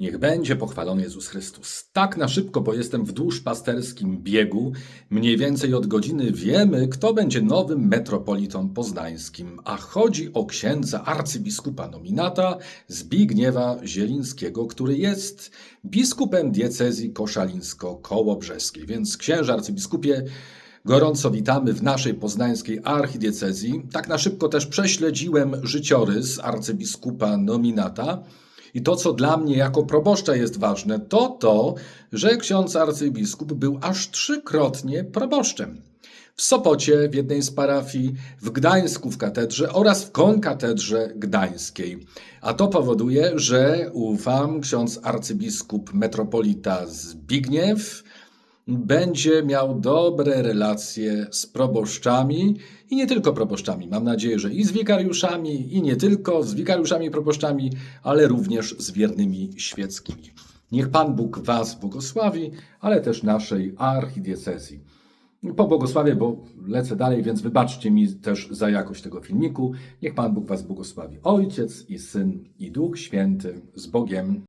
Niech będzie pochwalony Jezus Chrystus. Tak na szybko, bo jestem w duszpasterskim biegu. Mniej więcej od godziny wiemy, kto będzie nowym metropolitą poznańskim. A chodzi o księdza arcybiskupa nominata Zbigniewa Zielińskiego, który jest biskupem diecezji koszalińsko-kołobrzeskiej. Więc księże arcybiskupie, Gorąco witamy w naszej poznańskiej archidiecezji. Tak na szybko też prześledziłem życiorys arcybiskupa nominata. I to, co dla mnie jako proboszcza jest ważne, to to, że ksiądz arcybiskup był aż trzykrotnie proboszczem. W Sopocie, w jednej z parafii, w Gdańsku w katedrze oraz w konkatedrze gdańskiej. A to powoduje, że ufam, ksiądz arcybiskup metropolita Zbigniew będzie miał dobre relacje z proboszczami i nie tylko proboszczami. Mam nadzieję, że i z wikariuszami, i nie tylko z wikariuszami i proboszczami, ale również z wiernymi świeckimi. Niech Pan Bóg Was błogosławi, ale też naszej archidiecezji. Po błogosławie, bo lecę dalej, więc wybaczcie mi też za jakość tego filmiku. Niech Pan Bóg Was błogosławi. Ojciec i Syn i Duch Święty z Bogiem.